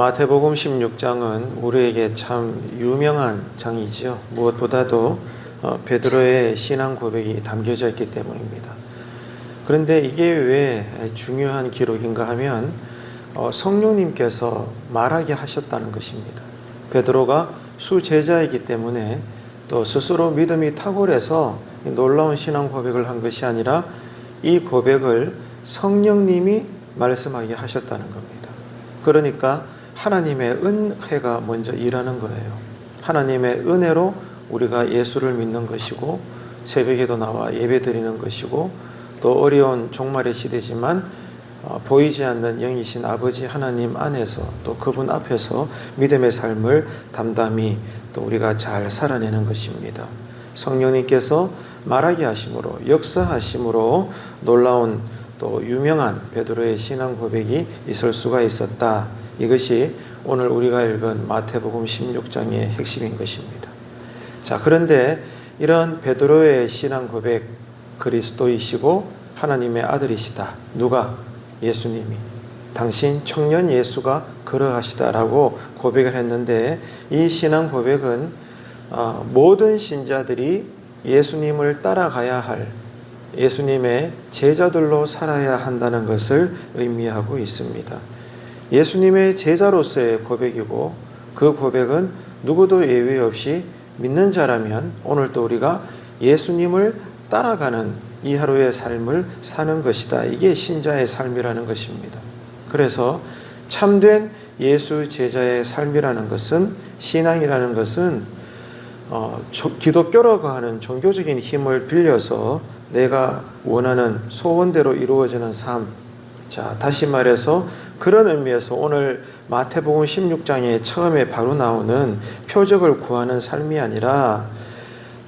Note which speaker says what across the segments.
Speaker 1: 마태복음 16장은 우리에게 참 유명한 장이지요. 무엇보다도 어, 베드로의 신앙 고백이 담겨져 있기 때문입니다. 그런데 이게 왜 중요한 기록인가 하면 어, 성령님께서 말하게 하셨다는 것입니다. 베드로가 수제자이기 때문에 또 스스로 믿음이 탁월해서 놀라운 신앙 고백을 한 것이 아니라 이 고백을 성령님이 말씀하게 하셨다는 겁니다. 그러니까 하나님의 은혜가 먼저 일하는 거예요. 하나님의 은혜로 우리가 예수를 믿는 것이고 새벽에도 나와 예배 드리는 것이고 또 어려운 종말의 시대지만 어, 보이지 않는 영이신 아버지 하나님 안에서 또 그분 앞에서 믿음의 삶을 담담히 또 우리가 잘 살아내는 것입니다. 성령님께서 말하게 하심으로 역사하심으로 놀라운 또 유명한 베드로의 신앙 고백이 있을 수가 있었다. 이것이 오늘 우리가 읽은 마태복음 16장의 핵심인 것입니다. 자, 그런데 이런 베드로의 신앙 고백 그리스도이시고 하나님의 아들이시다. 누가? 예수님이. 당신 청년 예수가 그러하시다라고 고백을 했는데 이 신앙 고백은 어, 모든 신자들이 예수님을 따라가야 할 예수님의 제자들로 살아야 한다는 것을 의미하고 있습니다. 예수님의 제자로서의 고백이고 그 고백은 누구도 예외 없이 믿는 자라면 오늘 또 우리가 예수님을 따라가는 이 하루의 삶을 사는 것이다. 이게 신자의 삶이라는 것입니다. 그래서 참된 예수 제자의 삶이라는 것은 신앙이라는 것은 어, 기독교라고 하는 종교적인 힘을 빌려서 내가 원하는 소원대로 이루어지는 삶. 자, 다시 말해서 그런 의미에서 오늘 마태복음 16장에 처음에 바로 나오는 표적을 구하는 삶이 아니라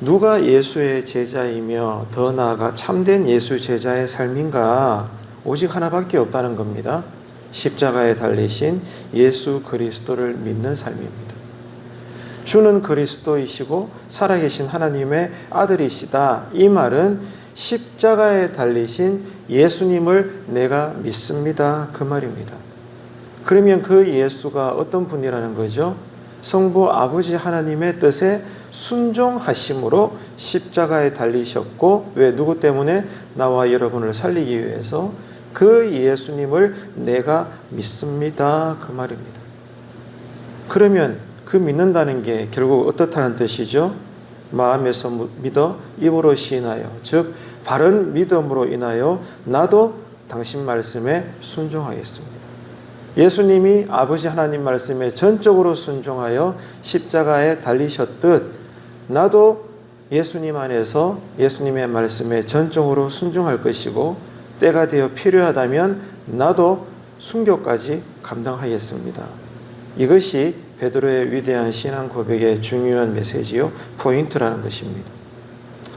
Speaker 1: 누가 예수의 제자이며 더 나아가 참된 예수 제자의 삶인가 오직 하나밖에 없다는 겁니다. 십자가에 달리신 예수 그리스도를 믿는 삶입니다. 주는 그리스도이시고 살아계신 하나님의 아들이시다. 이 말은 십자가에 달리신 예수님을 내가 믿습니다. 그 말입니다. 그러면 그 예수가 어떤 분이라는 거죠? 성부 아버지 하나님의 뜻에 순종하심으로 십자가에 달리셨고 왜 누구 때문에 나와 여러분을 살리기 위해서 그 예수님을 내가 믿습니다. 그 말입니다. 그러면 그 믿는다는 게 결국 어떻다는 뜻이죠? 마음에서 믿어 입으로 시인하여 즉 바른 믿음으로 인하여 나도 당신 말씀에 순종하겠습니다. 예수님이 아버지 하나님 말씀에 전적으로 순종하여 십자가에 달리셨듯 나도 예수님 안에서 예수님의 말씀에 전적으로 순종할 것이고 때가 되어 필요하다면 나도 순교까지 감당하겠습니다. 이것이 베드로의 위대한 신앙 고백의 중요한 메시지요 포인트라는 것입니다.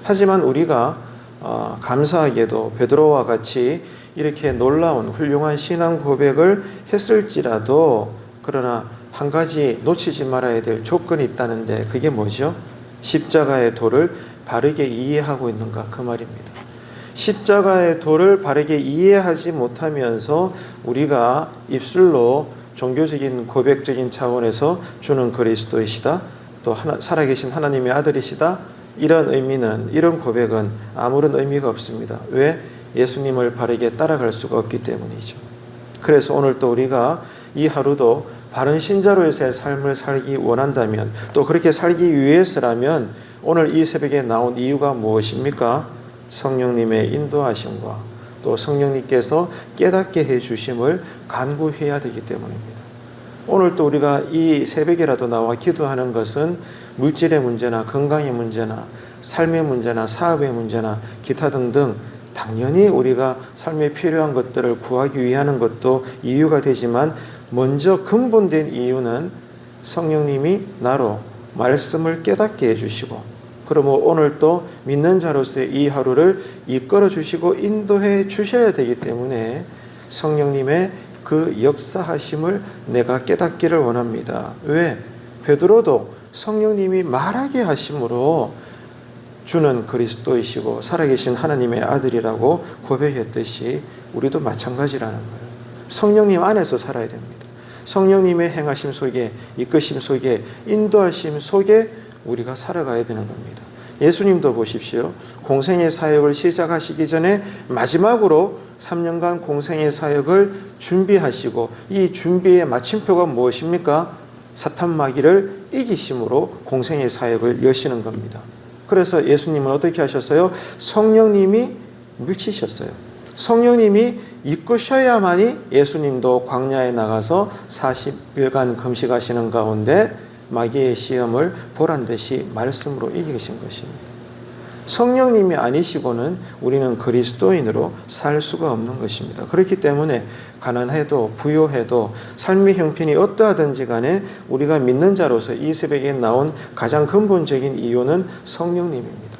Speaker 1: 하지만 우리가 어, 감사하게도 베드로와 같이 이렇게 놀라운 훌륭한 신앙 고백을 했을지라도 그러나 한 가지 놓치지 말아야 될 조건이 있다는데 그게 뭐죠? 십자가의 도를 바르게 이해하고 있는가 그 말입니다. 십자가의 도를 바르게 이해하지 못하면서 우리가 입술로 종교적인 고백적인 차원에서 주는 그리스도이시다. 또 하나, 살아계신 하나님의 아들이시다. 이런 의미는 이런 고백은 아무런 의미가 없습니다. 왜? 예수님을 바르게 따라갈 수가 없기 때문이죠. 그래서 오늘 또 우리가 이 하루도 바른 신자로서의 삶을 살기 원한다면 또 그렇게 살기 위해서라면 오늘 이 새벽에 나온 이유가 무엇입니까? 성령님의 인도하심과 또 성령님께서 깨닫게 해 주심을 간구해야 되기 때문입니다. 오늘 또 우리가 이 새벽이라도 나와 기도하는 것은 물질의 문제나 건강의 문제나 삶의 문제나 사업의 문제나 기타 등등 당연히 우리가 삶에 필요한 것들을 구하기 위하는 것도 이유가 되지만 먼저 근본된 이유는 성령님이 나로 말씀을 깨닫게 해주시고 그러면 오늘 또 믿는 자로서의 이 하루를 이끌어 주시고 인도해 주셔야 되기 때문에 성령님의 그 역사하심을 내가 깨닫기를 원합니다. 왜? 베드로도 성령님이 말하게 하심으로 주는 그리스도이시고 살아계신 하나님의 아들이라고 고백했듯이 우리도 마찬가지라는 거예요. 성령님 안에서 살아야 됩니다. 성령님의 행하심 속에 이끄심 속에 인도하심 속에 우리가 살아가야 되는 겁니다. 예수님도 보십시오. 공생의 사역을 시작하시기 전에 마지막으로 3년간 공생의 사역을 준비하시고 이 준비의 마침표가 무엇입니까? 사탄 마귀를 이기심으로 공생의 사역을 여시는 겁니다. 그래서 예수님은 어떻게 하셨어요? 성령님이 물치셨어요. 성령님이 이끄셔야만이 예수님도 광야에 나가서 40일간 금식하시는 가운데 마귀의 시험을 보란 듯이 말씀으로 이기신 것입니다. 성령님이 아니시고는 우리는 그리스도인으로 살 수가 없는 것입니다. 그렇기 때문에 가난해도 부요해도 삶의 형편이 어떠하든지 간에 우리가 믿는 자로서 이 새벽에 나온 가장 근본적인 이유는 성령님입니다.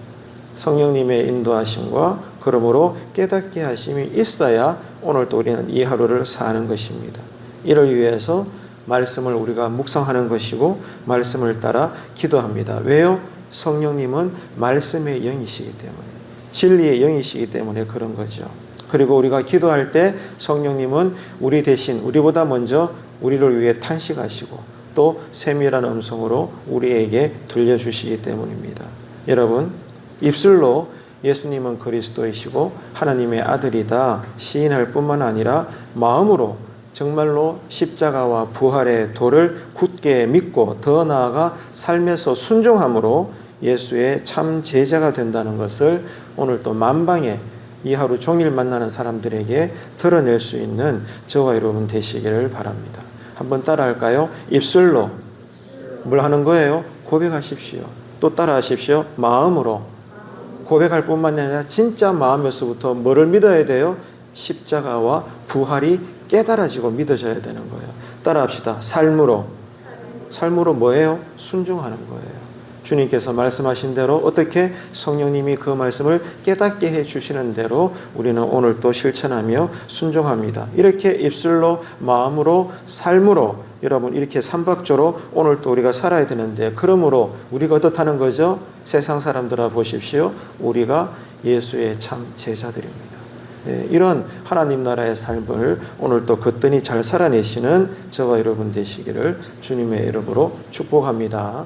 Speaker 1: 성령님의 인도하심과 그러므로 깨닫게 하심이 있어야 오늘 또 우리는 이 하루를 사는 것입니다. 이를 위해서 말씀을 우리가 묵상하는 것이고 말씀을 따라 기도합니다. 왜요? 성령님은 말씀의 영이시기 때문에 진리의 영이시기 때문에 그런 거죠. 그리고 우리가 기도할 때 성령님은 우리 대신 우리보다 먼저 우리를 위해 탄식하시고 또 세밀한 음성으로 우리에게 들려주시기 때문입니다. 여러분 입술로 예수님은 그리스도이시고 하나님의 아들이다 시인할 뿐만 아니라 마음으로 정말로 십자가와 부활의 도를 굳게 믿고 더 나아가 삶에서 순종함으로 예수의 참 제자가 된다는 것을 오늘 또 만방에 이 하루 종일 만나는 사람들에게 드러낼 수 있는 저와 여러분 되시기를 바랍니다. 한번 따라할까요? 입술로 뭘 하는 거예요? 고백하십시오. 또 따라하십시오. 마음으로 고백할 뿐만 아니라 진짜 마음에서부터 뭐를 믿어야 돼요? 십자가와 부활이 깨달아지고 믿어져야 되는 거예요. 따라합시다. 삶으로. 삶으로 뭐예요? 순종하는 거예요. 주님께서 말씀하신 대로 어떻게 성령님이 그 말씀을 깨닫게 해 주시는 대로 우리는 오늘 또 실천하며 순종합니다. 이렇게 입술로, 마음으로, 삶으로 여러분 이렇게 삼박조로 오늘 또 우리가 살아야 되는데 그러므로 우리가 어떻다는 거죠? 세상 사람들아 보십시오. 우리가 예수의 참 제자들입니다. 네, 이런 하나님 나라의 삶을 오늘 또 거뜬히 잘 살아내시는 저와 여러분 되시기를 주님의 이름으로 축복합니다.